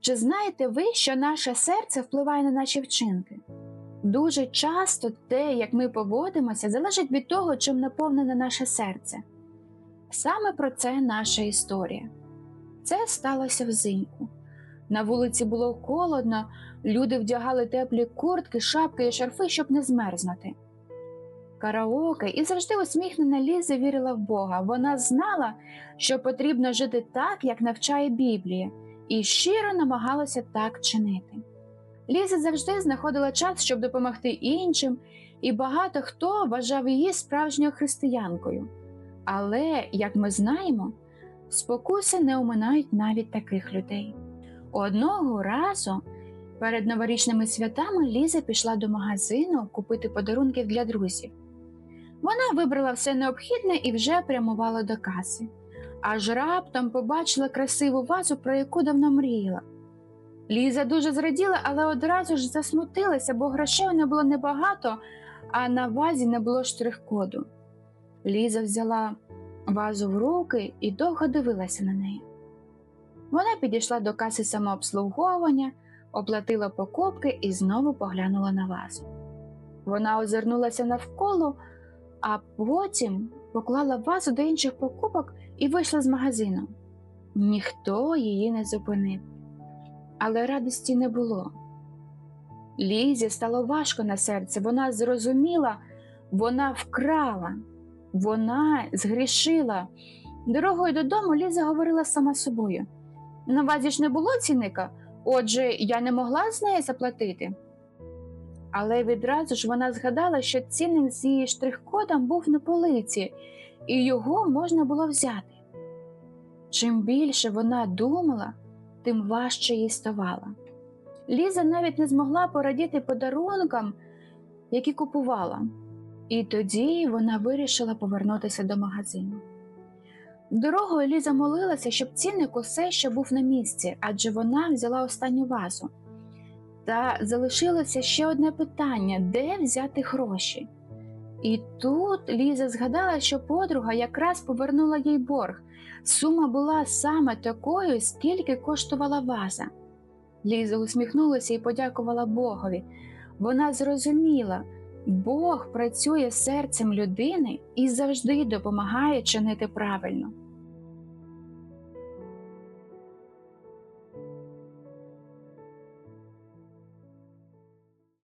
Чи знаєте ви, що наше серце впливає на наші вчинки? Дуже часто те, як ми поводимося, залежить від того, чим наповнене наше серце. Саме про це наша історія. Це сталося взимку. На вулиці було холодно, люди вдягали теплі куртки, шапки і шарфи, щоб не змерзнути. Караоке і завжди усміхнена Ліза вірила в Бога. Вона знала, що потрібно жити так, як навчає Біблія, і щиро намагалася так чинити. Ліза завжди знаходила час, щоб допомогти іншим, і багато хто вважав її справжньою християнкою. Але, як ми знаємо, спокуси не оминають навіть таких людей. Одного разу перед новорічними святами Ліза пішла до магазину купити подарунків для друзів. Вона вибрала все необхідне і вже прямувала до каси, аж раптом побачила красиву вазу, про яку давно мріяла. Ліза дуже зраділа, але одразу ж засмутилася, бо грошей не було небагато, а на вазі не було штрих-коду. Ліза взяла вазу в руки і довго дивилася на неї. Вона підійшла до каси самообслуговування, оплатила покупки і знову поглянула на вазу. Вона озирнулася навколо, а потім поклала вазу до інших покупок і вийшла з магазину. Ніхто її не зупинив, але радості не було. Лізі стало важко на серце, вона зрозуміла, вона вкрала, вона згрішила. Дорогою додому Ліза говорила сама собою. На вазі ж не було цінника, отже, я не могла з неї заплатити. Але відразу ж вона згадала, що цінник з її штрих-кодом був на полиці, і його можна було взяти. Чим більше вона думала, тим важче їй ставало. Ліза навіть не змогла порадіти подарункам, які купувала, і тоді вона вирішила повернутися до магазину. Дорогою Ліза молилася, щоб цінник усе ще був на місці, адже вона взяла останню вазу. Та залишилося ще одне питання де взяти гроші? І тут Ліза згадала, що подруга якраз повернула їй борг. Сума була саме такою, скільки коштувала ваза. Ліза усміхнулася і подякувала Богові. Вона зрозуміла, Бог працює серцем людини і завжди допомагає чинити правильно.